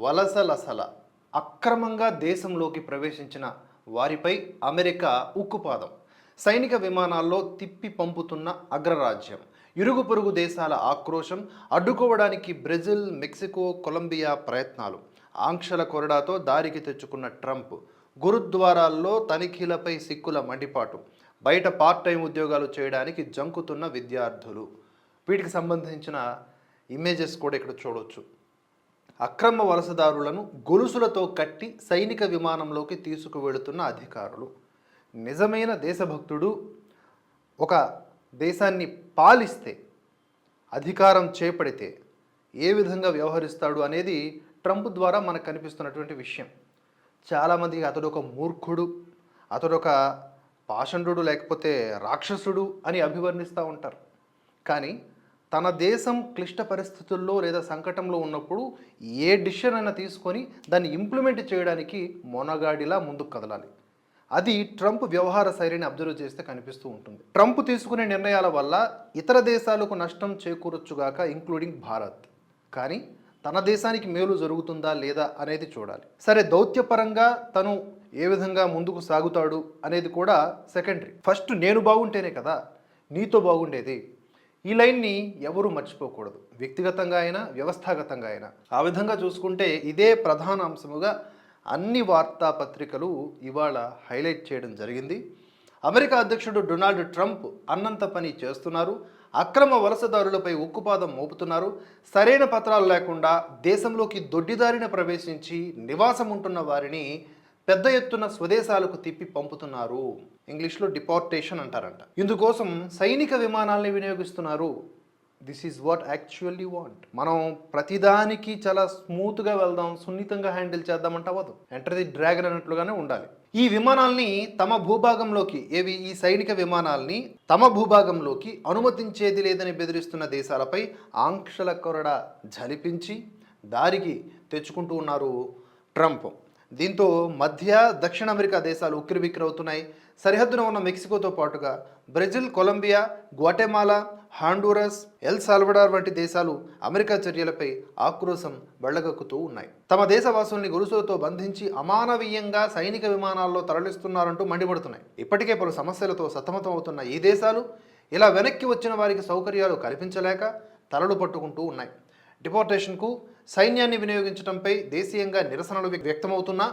వలసలసల అక్రమంగా దేశంలోకి ప్రవేశించిన వారిపై అమెరికా ఉక్కుపాదం. సైనిక విమానాల్లో తిప్పి పంపుతున్న అగ్రరాజ్యం. ఇరుగు పొరుగు దేశాల ఆక్రోశం అడ్డుకోవడానికి బ్రెజిల్ మెక్సికో కొలంబియా ప్రయత్నాలు. ఆంక్షల కొరడాతో దారికి తెచ్చుకున్న ట్రంప్ గురుద్వారాల్లో తనిఖీలపై సిక్కుల మండిపాటు. బయట పార్ట్ టైం ఉద్యోగాలు చేయడానికి జంకుతున్న విద్యార్థులు. వీటికి సంబంధించిన ఇమేజెస్ కూడా ఇక్కడ చూడొచ్చు. అక్రమ వలసదారులను గొలుసులతో కట్టి సైనిక విమానంలోకి తీసుకువెళుతున్న అధికారులు. నిజమైన దేశభక్తుడు ఒక దేశాన్ని పాలిస్తే అధికారం చేపడితే ఏ విధంగా వ్యవహరిస్తాడు అనేది ట్రంప్ ద్వారా మనకు కనిపిస్తున్నటువంటి విషయం. చాలామందికి అతడు ఒక మూర్ఖుడు అతడు ఒక పాషండు లేకపోతే రాక్షసుడు అని అభివర్ణిస్తూ ఉంటారు. కానీ తన దేశం క్లిష్ట పరిస్థితుల్లో లేదా సంకటంలో ఉన్నప్పుడు ఏ డిసిషన్ అయినా తీసుకొని దాన్ని ఇంప్లిమెంట్ చేయడానికి మొనగాడిలా ముందుకు కదలాలి. అది ట్రంప్ వ్యవహార శైలిని అబ్జర్వ్ చేస్తే కనిపిస్తూ ఉంటుంది. ట్రంప్ తీసుకునే నిర్ణయాల వల్ల ఇతర దేశాలకు నష్టం చేకూరొచ్చుగాక ఇంక్లూడింగ్ భారత్. కానీ తన దేశానికి మేలు జరుగుతుందా లేదా అనేది చూడాలి. సరే దౌత్యపరంగా తను ఏ విధంగా ముందుకు సాగుతాడు అనేది కూడా సెకండరీ. ఫస్ట్ నేను బాగుంటేనే కదా నీతో బాగుండేది. ఈ లైన్ని ఎవరు మర్చిపోకూడదు. వ్యక్తిగతంగా అయినా వ్యవస్థాగతంగా అయినా. ఆ విధంగా చూసుకుంటే ఇదే ప్రధాన అంశముగా అన్ని వార్తాపత్రికలు ఇవాళ హైలైట్ చేయడం జరిగింది. అమెరికా అధ్యక్షుడు డొనాల్డ్ ట్రంప్ అన్నంత పని చేస్తున్నారు. అక్రమ వలసదారులపై ఉక్కుపాదం మోపుతున్నారు. సరైన పత్రాలు లేకుండా దేశంలోకి దొడ్డిదారిన ప్రవేశించి నివాసం ఉంటున్న వారిని పెద్ద ఎత్తున స్వదేశాలకు తిప్పి పంపుతున్నారు. ఇంగ్లీష్లో డిపార్టేషన్ అంటారంట. ఇందుకోసం సైనిక విమానాల్ని వినియోగిస్తున్నారు. This is what actually want మనం ప్రతిదానికి చాలా స్మూత్గా వెళ్దాం సున్నితంగా హ్యాండిల్ చేద్దామంటే అవ్వదు. ఎంటర్ ది డ్రాగన్ అన్నట్లుగానే ఉండాలి. ఈ విమానాల్ని తమ భూభాగంలోకి ఏవి? ఈ సైనిక విమానాల్ని తమ భూభాగంలోకి అనుమతించేది లేదని బెదిరిస్తున్న దేశాలపై ఆంక్షల కొరడ జలిపించి దారికి తెచ్చుకుంటూ ఉన్నారు ట్రంప్. దీంతో మధ్య దక్షిణ అమెరికా దేశాలు ఉక్కిరిబిక్కిరవుతున్నాయి. సరిహద్దున ఉన్న మెక్సికోతో పాటుగా Brazil Colombia Guatemala Honduras El Salvador వంటి దేశాలు అమెరికా చర్యలపై ఆక్రోశం వెళ్ళగక్కుతూ ఉన్నాయి. తమ దేశవాసుల్ని గొలుసులతో బంధించి అమానవీయంగా సైనిక విమానాల్లో తరలిస్తున్నారంటూ మండిపడుతున్నాయి. ఇప్పటికే పలు సమస్యలతో సతమతం అవుతున్న ఈ దేశాలు ఇలా వెనక్కి వచ్చిన వారికి సౌకర్యాలు కల్పించలేక తలలు పట్టుకుంటూ ఉన్నాయి. డిపోర్టేషన్కు సైన్యాన్ని వినియోగించడంపై దేశీయంగా నిరసనలు వ్యక్తమవుతున్నా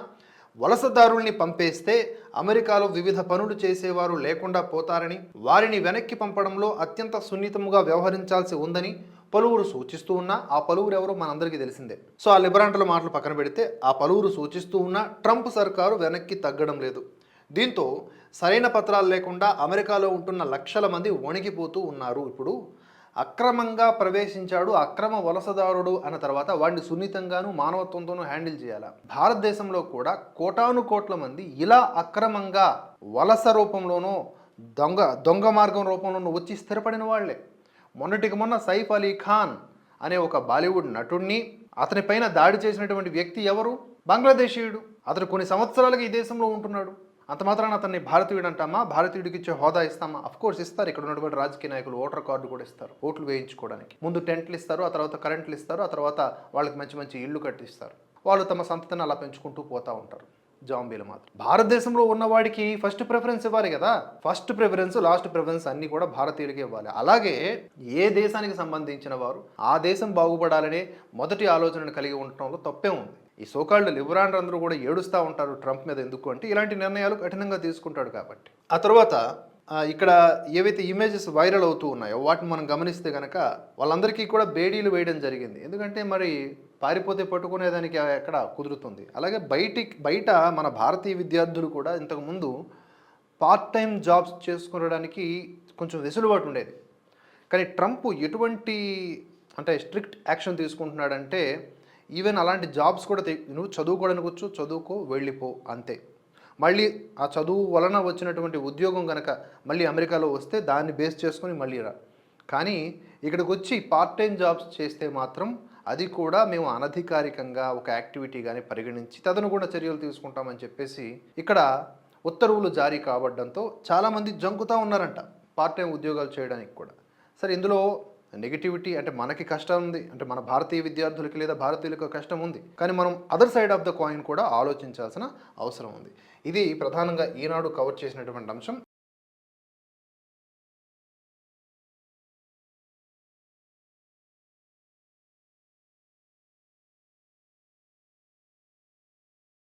వలసదారుల్ని పంపేస్తే అమెరికాలో వివిధ పనులు చేసేవారు లేకుండా పోతారని వారిని వెనక్కి పంపడంలో అత్యంత సున్నితముగా వ్యవహరించాల్సి ఉందని పలువురు సూచిస్తూ ఉన్నా ఆ పలువురు ఎవరో మనందరికీ తెలిసిందే. సో ఆ లిబరాంటల మాటలు పక్కన పెడితే ఆ పలువురు సూచిస్తూ ఉన్నా ట్రంప్ సర్కారు వెనక్కి తగ్గడం లేదు. దీంతో సరైన పత్రాలు లేకుండా అమెరికాలో ఉంటున్న లక్షల మంది వణికిపోతూ ఉన్నారు. ఇప్పుడు అక్రమంగా ప్రవేశించాడు అక్రమ వలసదారుడు అన్న తర్వాత వాడిని సున్నితంగాను మానవత్వంతోనూ హ్యాండిల్ చేయాల. భారతదేశంలో కూడా కోటాను కోట్ల మంది ఇలా అక్రమంగా వలస రూపంలోనూ దొంగ దొంగ మార్గం రూపంలోనూ వచ్చి స్థిరపడిన వాళ్ళే మొన్నటికి మొన్న సైఫ్ అలీ ఖాన్ అనే ఒక బాలీవుడ్ నటుడిని అతని పైన దాడి చేసినటువంటి వ్యక్తి ఎవరు? బంగ్లాదేశీయుడు. అతను కొన్ని సంవత్సరాలుగా ఈ దేశంలో ఉంటున్నాడు. అంత మాత్రాన అతన్ని భారతీయుడు అంటామా భారతీయుడికి ఇచ్చే హోదా ఇస్తామా? అఫ్ కోర్స్ ఇస్తారు. ఇక్కడ ఉన్నటువంటి రాజకీయ నాయకులు ఓటర్ కార్డు కూడా ఇస్తారు. ఓట్లు వేయించుకోవడానికి. ముందు టెంట్లు ఇస్తారు ఆ తర్వాత కరెంట్లు ఇస్తారు ఆ తర్వాత వాళ్ళకి మంచి మంచి ఇల్లు కట్టిస్తారు. వాళ్ళు తమ సంతతిని అలా పెంచుకుంటూ పోతూ ఉంటారు. జాంబీలు మాత్రం. భారతదేశంలో ఉన్నవాడికి ఫస్ట్ ప్రిఫరెన్స్ ఇవ్వాలి కదా? ఫస్ట్ ప్రిఫరెన్స్ లాస్ట్ ప్రిఫరెన్స్ అన్ని కూడా భారతీయులకి ఇవ్వాలి. అలాగే ఏ దేశానికి సంబంధించిన వారు ఆ దేశం బాగుపడాలనే మొదటి ఆలోచనను కలిగి ఉండటంలో తప్పే ఉంది. ఈ సోకాళ్ళు లిబరాండ్ అందరూ కూడా ఏడుస్తూ ఉంటారు ట్రంప్ మీద ఎందుకు అంటే ఇలాంటి నిర్ణయాలు కఠినంగా తీసుకుంటాడు కాబట్టి. ఆ తర్వాత ఇక్కడ ఏవైతే ఇమేజెస్ వైరల్ అవుతూ ఉన్నాయో వాటిని మనం గమనిస్తే కనుక వాళ్ళందరికీ కూడా బేడీలు వేయడం జరిగింది. ఎందుకంటే మరి పారిపోతే పట్టుకునేదానికి ఎక్కడ కుదురుతుంది. అలాగే బయటికి బయట మన భారతీయ విద్యార్థులు కూడా ఇంతకుముందు పార్ట్ టైం జాబ్స్ చేసుకోవడానికి కొంచెం వెసులుబాటు ఉండేది. కానీ ట్రంప్ ఎటువంటి అంటే స్ట్రిక్ట్ యాక్షన్ తీసుకుంటున్నాడంటే ఈవెన్ అలాంటి జాబ్స్ కూడా నువ్వు చదువుకోవడానికి వచ్చు చదువుకో వెళ్ళిపో అంతే. మళ్ళీ ఆ చదువు వలన వచ్చినటువంటి ఉద్యోగం కనుక మళ్ళీ అమెరికాలో వస్తే దాన్ని బేస్ చేసుకొని మళ్ళీ రా. కానీ ఇక్కడికి వచ్చి పార్ట్ టైం జాబ్స్ చేస్తే మాత్రం అది కూడా మేము అనధికారికంగా ఒక యాక్టివిటీగానే పరిగణించి తదనుగుణ చర్యలు తీసుకుంటామని చెప్పేసి ఇక్కడ ఉత్తర్వులు జారీ కావడంతో చాలామంది జంకుతా ఉన్నారంట పార్ట్ టైం ఉద్యోగాలు చేయడానికి కూడా. సరే ఇందులో నెగిటివిటీ అంటే మనకి కష్టం ఉంది. అంటే మన భారతీయ విద్యార్థులకి లేదా భారతీయులకు కష్టం ఉంది. కానీ మనం other side of the coin కూడా ఆలోచించాల్సిన అవసరం ఉంది. ఇది ప్రధానంగా ఈనాడు కవర్ చేసినటువంటి అంశం.